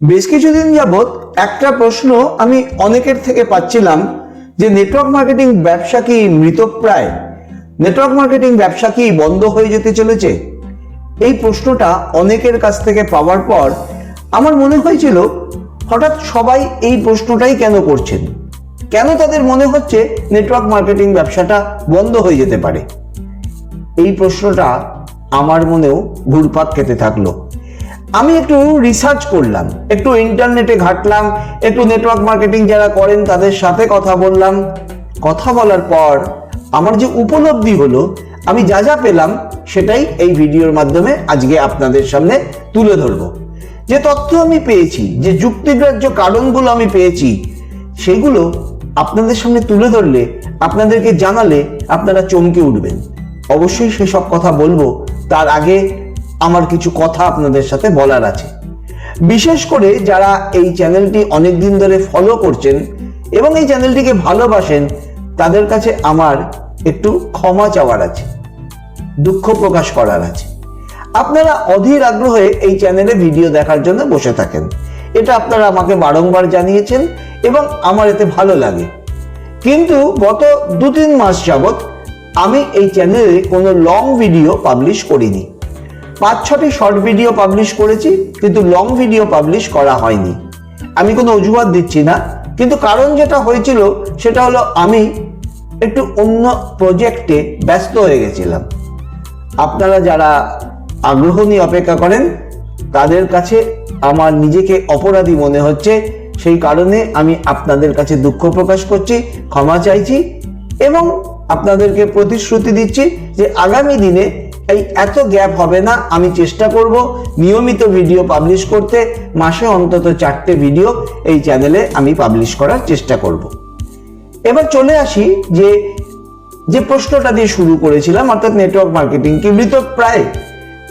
বেশ কিছুদিন যাবৎ একটা প্রশ্ন আমি অনেকের থেকে পাচ্ছিলাম যে নেটওয়ার্ক মার্কেটিং ব্যবসা কি মৃতপ্রায় নেটওয়ার্ক মার্কেটিং ব্যবসা কি বন্ধ হয়ে যেতে চলেছে? এই প্রশ্নটা অনেকের কাছ থেকে পাওয়ার পর আমার মনে হয়েছিল, হঠাৎ সবাই এই প্রশ্নটাই কেন করছেন? কেন তাদের মনে হচ্ছে নেটওয়ার্ক মার্কেটিং ব্যবসাটা বন্ধ হয়ে যেতে পারে? এই প্রশ্নটা আমার মনেও ঘুরপাক খেতে থাকল। আমি একটু রিসার্চ করলাম, একটু ইন্টারনেটে ঘাটলাম, একটু নেটওয়ার্ক মার্কেটিং যারা করেন তাদের সাথে কথা বললাম। কথা বলার পর আমার যে উপলব্ধি হলো, আমি যা যা পেলাম সেটাই এই ভিডিওর মাধ্যমে আজকে আপনাদের সামনে তুলে ধরবো। যে তথ্য আমি পেয়েছি, যে যুক্তিগ্রাহ্য কারণগুলো আমি পেয়েছি, সেগুলো আপনাদের সামনে তুলে ধরলে, আপনাদেরকে জানালে আপনারা চমকে উঠবেন। অবশ্যই সেসব কথা বলব। তার আগে আমার কিছু কথা আপনাদের সাথে বলার আছে। বিশেষ করে যারা এই চ্যানেলটি অনেক দিন ধরে ফলো করছেন এবং এই চ্যানেলটিকে ভালোবাসেন, তাদের কাছে আমার একটু ক্ষমা চাওয়ার আছে, দুঃখ প্রকাশ করার আছে। আপনারা অধীর আগ্রহে এই চ্যানেলে ভিডিও দেখার জন্য বসে থাকেন। এটা আপনারা আমাকে বারংবার জানিয়েছেন এবং আমার এতে ভালো লাগে। কিন্তু গত দু তিন মাস যাবৎ আমি এই চ্যানেলে কোনো লং ভিডিও পাবলিশ করিনি। পাঁচ ছটি শর্ট ভিডিও পাবলিশ করেছি, কিন্তু লং ভিডিও পাবলিশ করা হয়নি। আমি কোনো অজুহাত দিচ্ছি না, কিন্তু কারণ যেটা হয়েছিল, সেটা হলো আমি একটু অন্য প্রজেক্টে ব্যস্ত হয়ে গেছিলাম। আপনারা যারা আগ্রহ নিয়ে অপেক্ষা করেন, তাদের কাছে আমার নিজেকে অপরাধী মনে হচ্ছে। সেই কারণে আমি আপনাদের কাছে দুঃখ প্রকাশ করছি, ক্ষমা চাইছি এবং আপনাদেরকে প্রতিশ্রুতি দিচ্ছি যে আগামী দিনে এই এত গ্যাপ হবে না, আমি চেষ্টা করব নিয়মিত ভিডিও পাবলিশ করতে, মাসে অন্তত চারটে ভিডিও এই চ্যানেলে আমি পাবলিশ করার চেষ্টা করব। এবার চলে আসি যে যে প্রশ্নটা দিয়ে শুরু করেছিলাম, অর্থাৎ নেটওয়ার্ক মার্কেটিং কি মৃত প্রায়?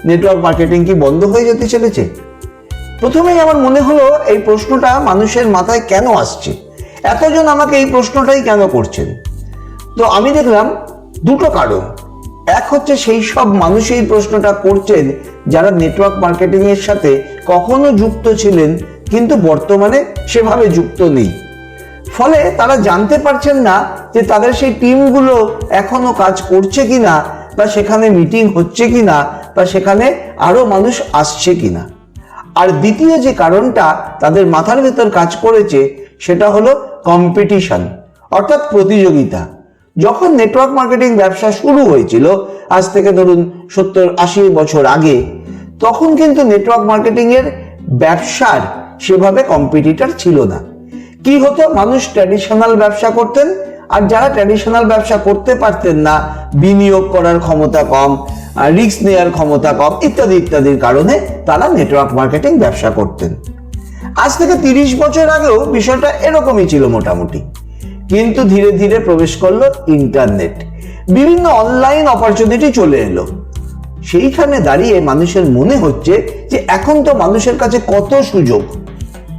নেটওয়ার্ক মার্কেটিং কি বন্ধ হয়ে যেতে চলেছে? প্রথমেই আমার মনে হলো এই প্রশ্নটা মানুষের মাথায় কেন আসছে? এতজন আমাকে এই প্রশ্নটাই কেন করছেন? তো আমি দেখলাম দুটো কারণ। এক হচ্ছে সেই সব মানুষ এই প্রশ্নটা করছেন যারা নেটওয়ার্ক মার্কেটিং এর সাথে কখনো যুক্ত ছিলেন, কিন্তু বর্তমানে সেভাবে যুক্ত নেই। ফলে তারা জানতে পারছেন না যে তাদের সেই টিমগুলো এখনও কাজ করছে কিনা, বা সেখানে মিটিং হচ্ছে কিনা, বা সেখানে আরও মানুষ আসছে কিনা। আর দ্বিতীয় যে কারণটা তাদের মাথার ভেতর কাজ করেছে, সেটা হলো কম্পিটিশন অর্থাৎ প্রতিযোগিতা। যখন নেটওয়ার্ক মার্কেটিং ব্যবসা শুরু হয়েছিল, আজ থেকে ধরুন সত্তর আশি বছর আগে, তখন কিন্তু নেটওয়ার্ক মার্কেটিং এর ব্যবসার সেভাবে কম্পিটিটর ছিল না। কি হতো? মানুষ ট্র্যাডিশনাল ব্যবসা করতেন, আর যারা ট্র্যাডিশনাল ব্যবসা করতে পারতেন না, বিনিয়োগ করার ক্ষমতা কম রিস্ক নেওয়ার ক্ষমতা কম, ইত্যাদি, ইত্যাদির কারণে তারা নেটওয়ার্ক মার্কেটিং ব্যবসা করতেন। আজ থেকে তিরিশ বছর আগেও বিষয়টা এরকমই ছিল মোটামুটি। কিন্তু ধীরে ধীরে প্রবেশ করল ইন্টারনেট বিভিন্ন অনলাইন অপরচুনিটি চলে এলো। সেইখানে দাঁড়িয়ে মানুষের মনে হচ্ছে যে এখন তো মানুষের কাছে কত সুযোগ।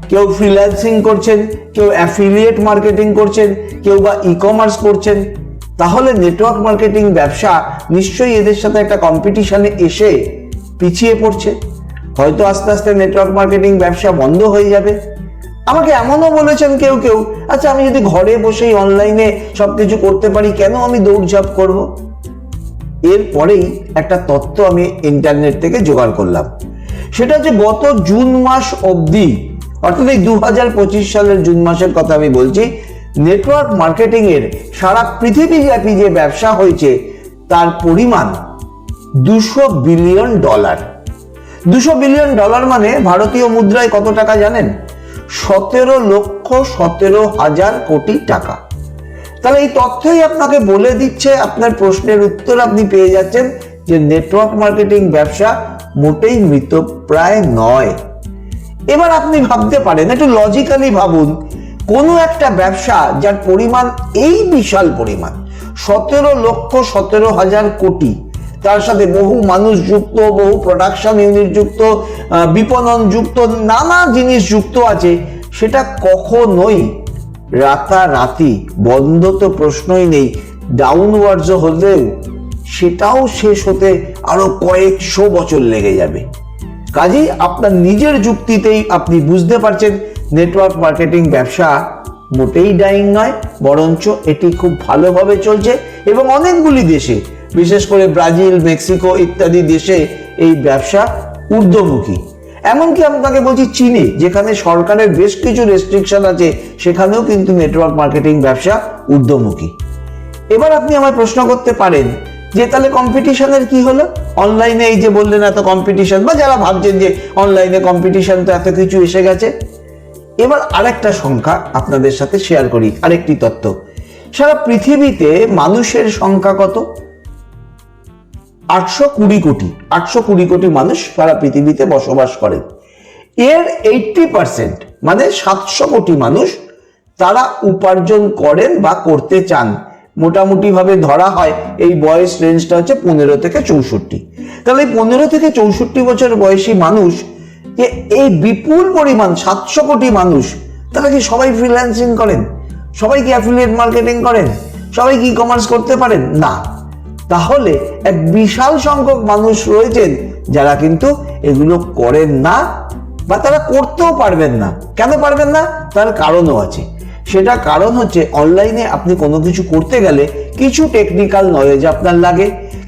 কেউ ফ্রিল্যান্সিং করছেন, কেউ অ্যাফিলিয়েট মার্কেটিং করছেন, কেউ বা ই কমার্স করছেন। তাহলে নেটওয়ার্ক মার্কেটিং ব্যবসা নিশ্চয়ই এদের সাথে একটা কম্পিটিশনে এসে পিছিয়ে পড়ছে। হয়তো আস্তে আস্তে নেটওয়ার্ক মার্কেটিং ব্যবসা বন্ধ হয়ে যাবে। আমাকে এমনও বলেছেন কেউ কেউ আচ্ছা আমি যদি ঘরে বসেই অনলাইনে সবকিছু করতে পারি, কেন আমি দৌড়ঝাঁপ করব? এরপরেই একটা তথ্য আমি ইন্টারনেট থেকে জোগাড় করলাম। সেটা হচ্ছে গত জুন মাস অবধি, অর্থাৎ এই দু সালের জুন মাসের কথা আমি বলছি নেটওয়ার্ক মার্কেটিং এর সারা পৃথিবীব্যাপী যে ব্যবসা হয়েছে, তার পরিমাণ দুশো বিলিয়ন ডলার। দুশো বিলিয়ন ডলার মানে ভারতীয় মুদ্রায় কত টাকা জানেন? সতেরো লক্ষ সতেরো হাজার কোটি টাকা। তাহলে এই তথ্যই আপনাকে বলে দিচ্ছে, আপনার প্রশ্নের উত্তর আপনি পেয়ে যাচ্ছেন যে নেটওয়ার্ক মার্কেটিং ব্যবসা মোটেই মৃতপ্রায় নয়। এবার আপনি ভাবতে পারেন, একটু লজিক্যালি ভাবুন, কোনো একটা ব্যবসা যার পরিমাণ এই বিশাল পরিমাণ, সতেরো লক্ষ সতেরো হাজার কোটি তার সাথে বহু মানুষ যুক্ত, বহু প্রোডাকশন ইউনিট যুক্ত বিপণন যুক্ত, নানা জিনিস যুক্ত আছে, সেটা কখনোই রাতারাতি বন্ধ তো প্রশ্নই নেই ডাউনওয়ার্ডস হলেও সেটাও শেষ হতে আরও কয়েকশো বছর লেগে যাবে। কাজেই আপনার নিজের যুক্তিতেই আপনি বুঝতে পারছেন নেটওয়ার্ক মার্কেটিং ব্যবসা মোটেই ডাইং নয়, বরঞ্চ এটি খুব ভালোভাবে চলছে এবং অনেকগুলি দেশে বিশেষ করে ব্রাজিল, মেক্সিকো ইত্যাদি দেশে এই ব্যবসা ঊর্ধ্বমুখী। এমনকি আপনাকে বলছি চীনে, যেখানে সরকারের বেশ কিছু রেস্ট্রিকশন আছে, সেখানেও কিন্তু নেটওয়ার্ক মার্কেটিং ব্যবসা ঊর্ধ্বমুখী। এবার আপনি আমায় প্রশ্ন করতে পারেন যে, তাহলে কম্পিটিশনের কি হলো? অনলাইনে এই যে বললেন এত কম্পিটিশন বা যারা ভাবছেন যে অনলাইনে কম্পিটিশন তো এত কিছু এসে গেছে। এবার আরেকটা সংখ্যা আপনাদের সাথে শেয়ার করি, আরেকটি তথ্য। সারা পৃথিবীতে মানুষের সংখ্যা কত? আটশো কুড়ি কোটি, আটশো কুড়ি কোটি মানুষ সারা পৃথিবীতে বসবাস করেন এর এইটটি পার্সেন্ট মানে সাতশো কোটি মানুষ তারা উপার্জন করেন বা করতে চান। মোটামুটি ভাবে ধরা হয় এই বয়স রেঞ্জটা হচ্ছে পনেরো থেকে চৌষট্টি। তাহলে এই পনেরো থেকে চৌষট্টি বছর বয়সী মানুষ, যে এই বিপুল পরিমাণ সাতশো কোটি মানুষ, তারা কি সবাই ফ্রিল্যান্সিং করেন? সবাই কি অ্যাফিলিয়েট মার্কেটিং করেন? সবাই কি কমার্স করতে পারেন? না। তাহলে এক বিশাল সংখ্যক মানুষ রয়েছেন যারা কিন্তু এগুলো করেন না বা তারা করতেও পারবেন না। কেন পারবেন না? তার কারণও আছে। সেটা কারণ হচ্ছে অনলাইনে আপনি কোনো কিছু করতে গেলে কিছু টেকনিক্যাল নলেজ আপনার লাগে,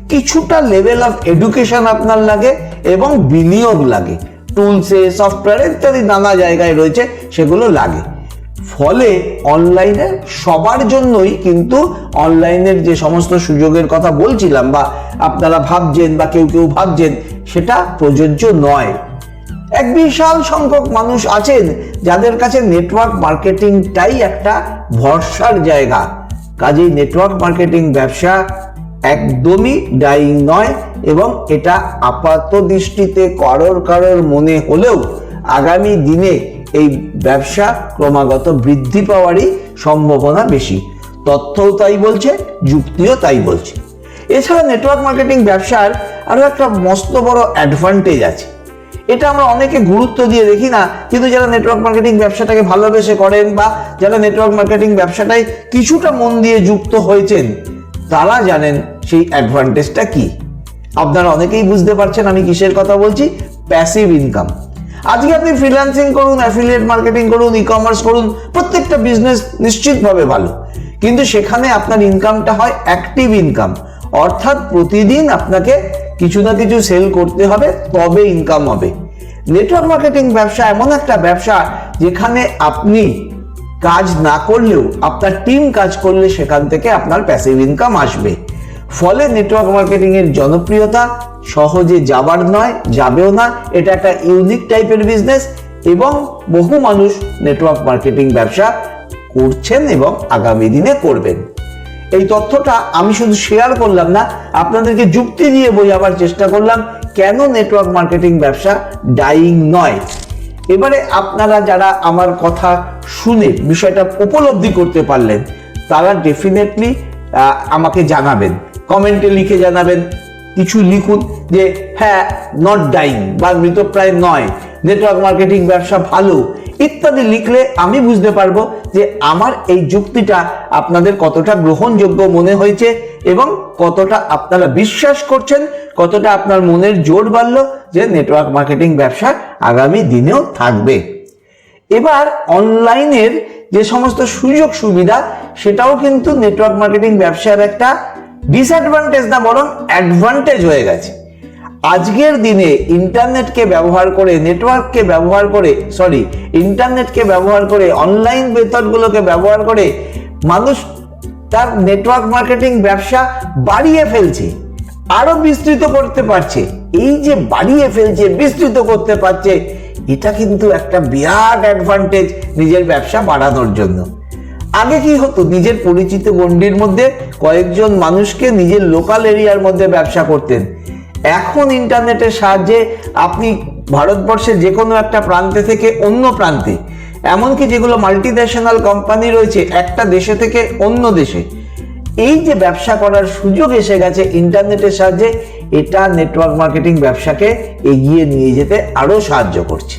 কিছুটা লেভেল অফ এডুকেশন আপনার লাগে এবং বিনিয়োগ লাগে। টুলসে সফটওয়্যার ইত্যাদি নানা জায়গায় রয়েছে, সেগুলো লাগে। ফলে অনলাইনে সবার জন্যই কিন্তু অনলাইনের যে সমস্ত সুযোগের কথা বলছিলাম বা আপনারা ভাবছেন বা কেউ কেউ ভাবছেন, সেটা প্রযোজ্য নয়। এক বিশাল সংখ্যক মানুষ আছেন যাদের কাছে নেটওয়ার্ক মার্কেটিংটাই একটা ভরসার জায়গা। কাজেই নেটওয়ার্ক মার্কেটিং ব্যবসা একদমই ডাইং নয় এবং এটা আপাত দৃষ্টিতে কারোর কারোর মনে হলেও আগামী দিনে এই ব্যবসা ক্রমাগত বৃদ্ধি পাওয়ারই সম্ভাবনা বেশি। তথ্যও তাই বলছে, যুক্তিও তাই বলছে। এছাড়া নেটওয়ার্ক মার্কেটিং ব্যবসার আরও একটা মস্ত বড় অ্যাডভান্টেজ আছে। এটা আমরা অনেকে গুরুত্ব দিয়ে দেখি না, কিন্তু যারা নেটওয়ার্ক মার্কেটিং ব্যবসাটাকে ভালোবেসে করেন বা যারা নেটওয়ার্ক মার্কেটিং ব্যবসাটায় কিছুটা মন দিয়ে যুক্ত হয়েছেন, তারা জানেন সেই অ্যাডভান্টেজটা কি। আপনারা অনেকেই বুঝতে পারছেন আমি কিসের কথা বলছি প্যাসিভ ইনকাম আজকে আপনি ফ্রিল্যান্সিং করুন অ্যাফিলিয়েট মার্কেটিং করুন ই কমার্স করুন, প্রত্যেকটা বিজনেস নিশ্চিতভাবে ভালো। কিন্তু সেখানে আপনার ইনকামটা হয় অ্যাক্টিভ ইনকাম অর্থাৎ প্রতিদিন আপনাকে কিছু না কিছু সেল করতে হবে, তবে ইনকাম হবে। নেটওয়ার্ক মার্কেটিং ব্যবসা এমন একটা ব্যবসা যেখানে আপনি কাজ না করলেও, আপনার টিম কাজ করলে সেখান থেকে আপনার প্যাসিভ ইনকাম আসবে। ফলে নেটওয়ার্ক মার্কেটিং এর জনপ্রিয়তা সহজে যাবার নয়, যাবেও না। এটা একটা ইউনিক টাইপের বিজনেস এবং বহু মানুষ নেটওয়ার্ক মার্কেটিং ব্যবসা করছেন এবং আগামী দিনে করবেন। এই তথ্যটা আমি শুধু শেয়ার করলাম না, আপনাদেরকে যুক্তি দিয়ে বোঝাবার চেষ্টা করলাম কেন নেটওয়ার্ক মার্কেটিং ব্যবসা ডাইং নয়। এবারে আপনারা যারা আমার কথা শুনে বিষয়টা উপলব্ধি করতে পারলেন, তারা ডেফিনেটলি আমাকে জানাবেন। কমেন্টে লিখে জানাবেন। কিছু লিখুন যে হ্যাঁ নট ডাইং বা মৃতপ্রায় নয় নেটওয়ার্ক মার্কেটিং ব্যবসা ভালো, ইত্যাদি লিখলে আমি বুঝতে পারব যে আমার এই যুক্তিটা আপনাদের কতটা গ্রহণযোগ্য মনে হয়েছে এবং কতটা আপনারা বিশ্বাস করছেন, কতটা আপনার মনের জোর বাড়লো যে নেটওয়ার্ক মার্কেটিং ব্যবসা আগামী দিনেও থাকবে। এবার অনলাইনের যে সমস্ত সুযোগ সুবিধা সেটাও কিন্তু নেটওয়ার্ক মার্কেটিং ব্যবসার একটা ডিসঅ্যাডভান্টেজ না, বরং অ্যাডভান্টেজ হয়ে গেছে। আজকের দিনে ইন্টারনেটকে ব্যবহার করে নেটওয়ার্ককে ব্যবহার করে সরি ইন্টারনেটকে ব্যবহার করে অনলাইন মেথডগুলোকে ব্যবহার করে মানুষ তার নেটওয়ার্ক মার্কেটিং ব্যবসা বাড়িয়ে ফেলছে, আরও বিস্তৃত করতে পারছে। এই যে বাড়িয়ে ফেলছে, বিস্তৃত করতে পারছে, এটা কিন্তু একটা বিরাট অ্যাডভান্টেজ নিজের ব্যবসা বাড়ানোর জন্য। আগে কি হতো? নিজের পরিচিত গণ্ডির মধ্যে কয়েকজন মানুষকে নিজের লোকাল এরিয়ার মধ্যে ব্যবসা করতেন। এখন ইন্টারনেটের সাহায্যে আপনি ভারতবর্ষের যে কোনো একটা প্রান্তে থেকে অন্য প্রান্তে, এমনকি যেগুলো মাল্টি ন্যাশনাল কোম্পানি রয়েছে, একটা দেশে থেকে অন্য দেশে, এই যে ব্যবসা করার সুযোগ এসে গেছে ইন্টারনেটের সাহায্যে, এটা নেটওয়ার্ক মার্কেটিং ব্যবসাকে এগিয়ে নিয়ে যেতে আরও সাহায্য করছে।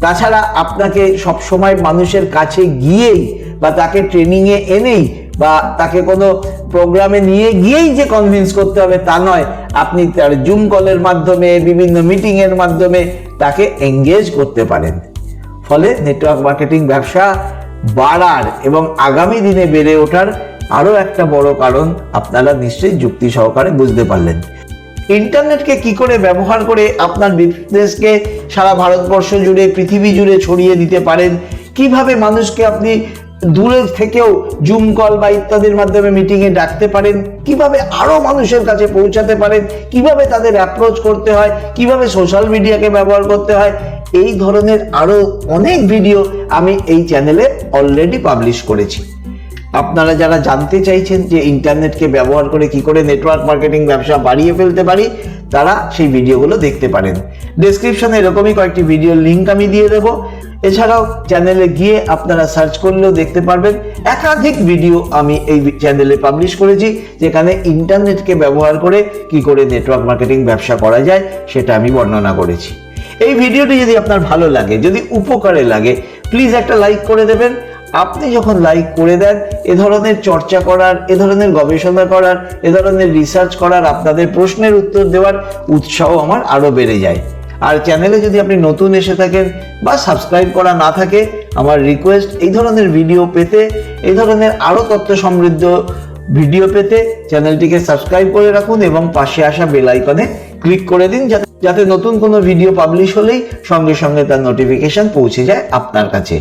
তাছাড়া আপনাকে সব সময় মানুষের কাছে গিয়েই বা তাকে ট্রেনিং এ এনেই বা তাকে কোনো প্রোগ্রামে নিয়ে গিয়েই যে কনভিন্স করতে হবে তা নয়। আপনি তার জুম কলের মাধ্যমে, বিভিন্ন মিটিং এর মাধ্যমে তাকে এঙ্গেজ করতে পারেন। ফলে নেটওয়ার্ক মার্কেটিং ব্যবসা বাড়ার এবং আগামী দিনে বেড়ে ওঠার আরও একটা বড় কারণ আপনারা নিশ্চয়ই যুক্তি সহকারে বুঝতে পারলেন। ইন্টারনেটকে কি করে ব্যবহার করে আপনার বিজনেসকে সারা ভারতবর্ষ জুড়ে, পৃথিবী জুড়ে ছড়িয়ে দিতে পারেন? কীভাবে মানুষকে আপনি দূরে থেকেও জুম কল বা ইত্যাদির মাধ্যমে মিটিংয়ে ডাকতে পারেন। কীভাবে আরও মানুষের কাছে পৌঁছাতে পারেন? কীভাবে তাদের অ্যাপ্রোচ করতে হয়? কীভাবে সোশ্যাল মিডিয়াকে ব্যবহার করতে হয়? এই ধরনের আরও অনেক ভিডিও আমি এই চ্যানেলে অলরেডি পাবলিশ করেছি। আপনারা যারা জানতে চাইছেন যে ইন্টারনেটকে ব্যবহার করে কি করে নেটওয়ার্ক মার্কেটিং ব্যবসা বাড়িয়ে ফেলতে পারি, তারা সেই ভিডিওগুলো দেখতে পারেন। ডেসক্রিপশনে এরকমই কয়েকটি ভিডিওর লিঙ্ক আমি দিয়ে দেবো। এছাড়াও চ্যানেলে গিয়ে আপনারা সার্চ করলেও দেখতে পারবেন একাধিক ভিডিও আমি এই চ্যানেলে পাবলিশ করেছি, যেখানে ইন্টারনেটকে ব্যবহার করে কি করে নেটওয়ার্ক মার্কেটিং ব্যবসা করা যায় সেটা আমি বর্ণনা করেছি। এই ভিডিওটি যদি আপনার ভালো লাগে, যদি উপকারে লাগে প্লিজ একটা লাইক করে দেবেন। আপনি যখন লাইক করে দেন, এ ধরনের চর্চা করার, এ ধরনের গবেষণা করার, এ ধরনের রিসার্চ করার, আপনাদের প্রশ্নের উত্তর দেওয়ার উৎসাহ আমার আরও বেড়ে যায়। আর চ্যানেলে যদি আপনি নতুন এসে থাকেন বা সাবস্ক্রাইব করা না থাকে, আমার রিকোয়েস্ট এই ধরনের ভিডিও পেতে, এই ধরনের আরও তথ্য সমৃদ্ধ ভিডিও পেতে চ্যানেলটিকে সাবস্ক্রাইব করে রাখুন এবং পাশে আসা বেল আইকনে ক্লিক করে দিন যাতে যাতে নতুন কোনো ভিডিও পাবলিশ হলেই সঙ্গে সঙ্গে তার নোটিফিকেশন পৌঁছে যায় আপনার কাছে।